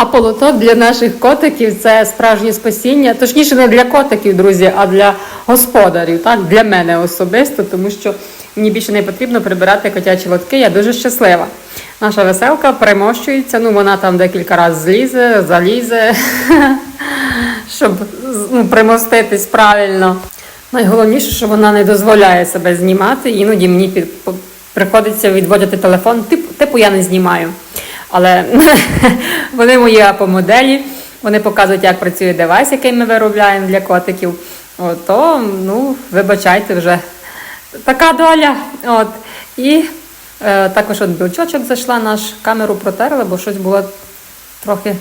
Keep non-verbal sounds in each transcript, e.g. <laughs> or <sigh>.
А полоток для наших котиків це справжнє спасіння. Точніше, не для котиків, друзі, а для господарів, так? для мене особисто, тому що мені більше не потрібно прибирати котячі лотки. Я дуже щаслива. Наша веселка примощується, ну вона там декілька разів злізе, залізе, <laughs> щоб ну, примоститись правильно. Найголовніше, що вона не дозволяє себе знімати, іноді мені приходиться відводити телефон, типу я не знімаю. Але <laughs> вони мої апомоделі, вони показують, як працює девайс, який ми виробляємо для котиків. От, то, ну, вибачайте вже. Така доля. От. І е, також от білчочок зайшла, наш камеру протерли, бо щось було трохи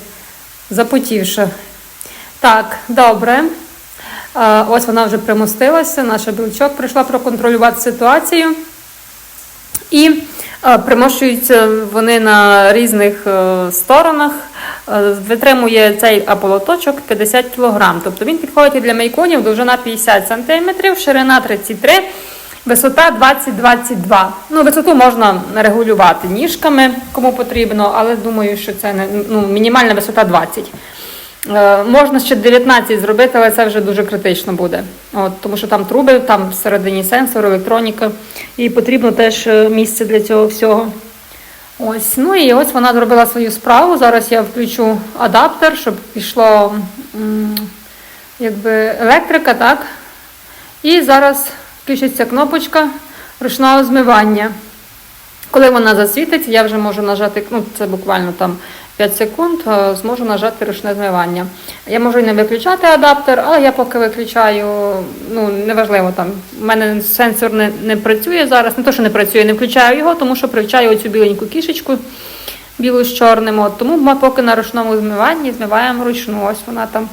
запотівше. Так, добре. Е, Ось вона вже примостилася, наша білчок прийшла проконтролювати ситуацію. І примощуються вони на різних е, сторонах. Е, Витримує цей аполоточок 50 кг. Тобто він підходить і для мейконів, довжина 50 см, ширина 33 Висота 20-22. Ну, висоту можна регулювати ніжками, кому потрібно, але думаю, що це не ну, мінімальна висота 20. Е, Можна ще 19 зробити, але це вже дуже критично буде. От, тому що там труби, там всередині сенсор, електроніка, і потрібно теж е, місце для цього всього. Ось, ну і ось вона зробила свою справу. Зараз я включу адаптер, щоб пішло якби електрика, так? І зараз включиться кнопочка ручного змивання. Коли вона засвітить, я вже можу нажати, ну це буквально там 5 секунд, е, зможу нажати ручне змивання. Я можу і не виключати адаптер, але я поки виключаю, ну неважливо там. У мене сенсор не, не працює зараз, не то, що не працює, не включаю його, тому що привчаю оцю біленьку кішечку білу з чорним. От. Тому ми поки на ручному змиванні змиваємо ручну. Ось вона там.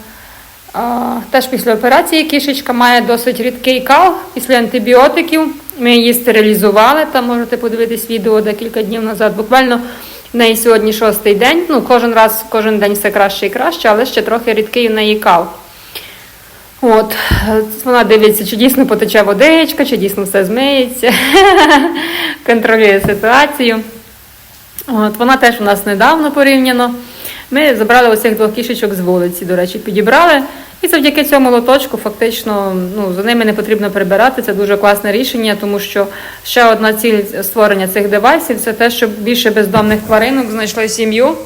А, Теж після операції кішечка має досить рідкий кал після антибіотиків. Ми її стерилізували. Там можете подивитись відео декілька днів назад. Буквально в неї сьогодні шостий день. Ну, кожен раз, кожен день все краще і краще, але ще трохи рідкий в неї кал. От, вона дивиться, чи дійсно потече водичка, чи дійсно все змиється, <laughs> контролює ситуацію. От, вона теж у нас недавно порівняно. Ми забрали оцих двох кішечок з вулиці, до речі, підібрали. І завдяки цьому лоточку фактично ну, за ними не потрібно прибирати. Це дуже класне рішення, тому що ще одна ціль створення цих девайсів це те, щоб більше бездомних тваринок знайшли сім'ю.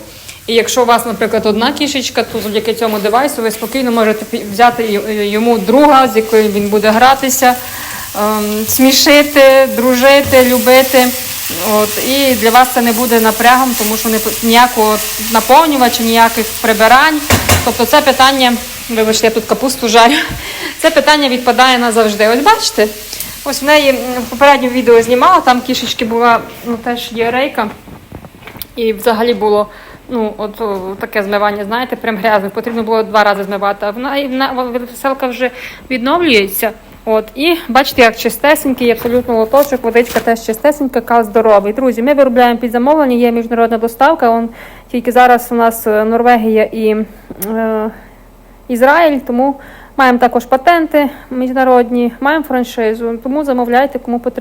І якщо у вас, наприклад, одна кішечка, то завдяки цьому девайсу ви спокійно можете взяти йому друга, з якою він буде гратися, ем, смішити, дружити, любити. От, і для вас це не буде напрягом, тому що не, ніякого наповнювача, ніяких прибирань. Тобто це питання, вибачте, я тут капусту жарю. Це питання відпадає назавжди. Ось бачите, ось в неї в попередньому відео знімала, там кішечки була ну, теж рейка. І взагалі було ну, от таке змивання, знаєте, прям грязне. Потрібно було два рази змивати, а вона, і веселка вже відновлюється. От, і бачите, як чистесенький, абсолютно лоточок, водичка теж чистесенька, кал здоровий. Друзі, ми виробляємо під замовлення, є міжнародна доставка. Он, тільки зараз у нас е, Норвегія і е, Ізраїль, тому маємо також патенти міжнародні, маємо франшизу, тому замовляйте, кому потрібно.